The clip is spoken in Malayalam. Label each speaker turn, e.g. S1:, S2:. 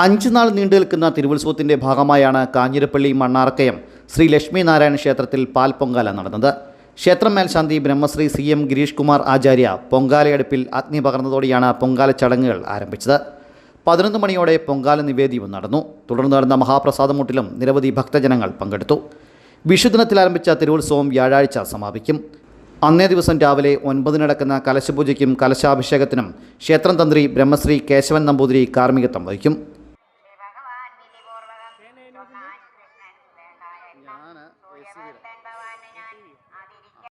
S1: അഞ്ചു നാൾ നീണ്ടു നിൽക്കുന്ന തിരുവുത്സവത്തിന്റെ ഭാഗമായാണ് കാഞ്ഞിരപ്പള്ളി മണ്ണാർക്കയം ശ്രീ ലക്ഷ്മി നാരായണ ക്ഷേത്രത്തിൽ പാൽ പൊങ്കാല നടന്നത്. ക്ഷേത്രം മേൽശാന്തി ബ്രഹ്മശ്രീ സി എം ഗിരീഷ് കുമാർ ആചാര്യ പൊങ്കാലയടുപ്പിൽ അഗ്നി പകർന്നതോടെയാണ് പൊങ്കാല ചടങ്ങുകൾ ആരംഭിച്ചത്. പതിനൊന്ന് മണിയോടെ പൊങ്കാല നിവേദ്യവും നടന്നു. തുടർന്ന് നടന്ന മഹാപ്രസാദമൂട്ടിലും നിരവധി ഭക്തജനങ്ങൾ പങ്കെടുത്തു. വിഷുദിനത്തിൽ ആരംഭിച്ച തിരുവുത്സവം വ്യാഴാഴ്ച സമാപിക്കും. അന്നേ ദിവസം രാവിലെ ഒൻപതിന് നടക്കുന്ന കലശപൂജയ്ക്കും കലശാഭിഷേകത്തിനും ക്ഷേത്രം തന്ത്രി ബ്രഹ്മശ്രീ കേശവൻ നമ്പൂതിരി കാർമ്മികത്വം വഹിക്കും.
S2: വേണ്ടായേക്കാം. സൂര്യവർദ്ധൻ ഭവാനെ ഞാൻ ആദരിക്കാം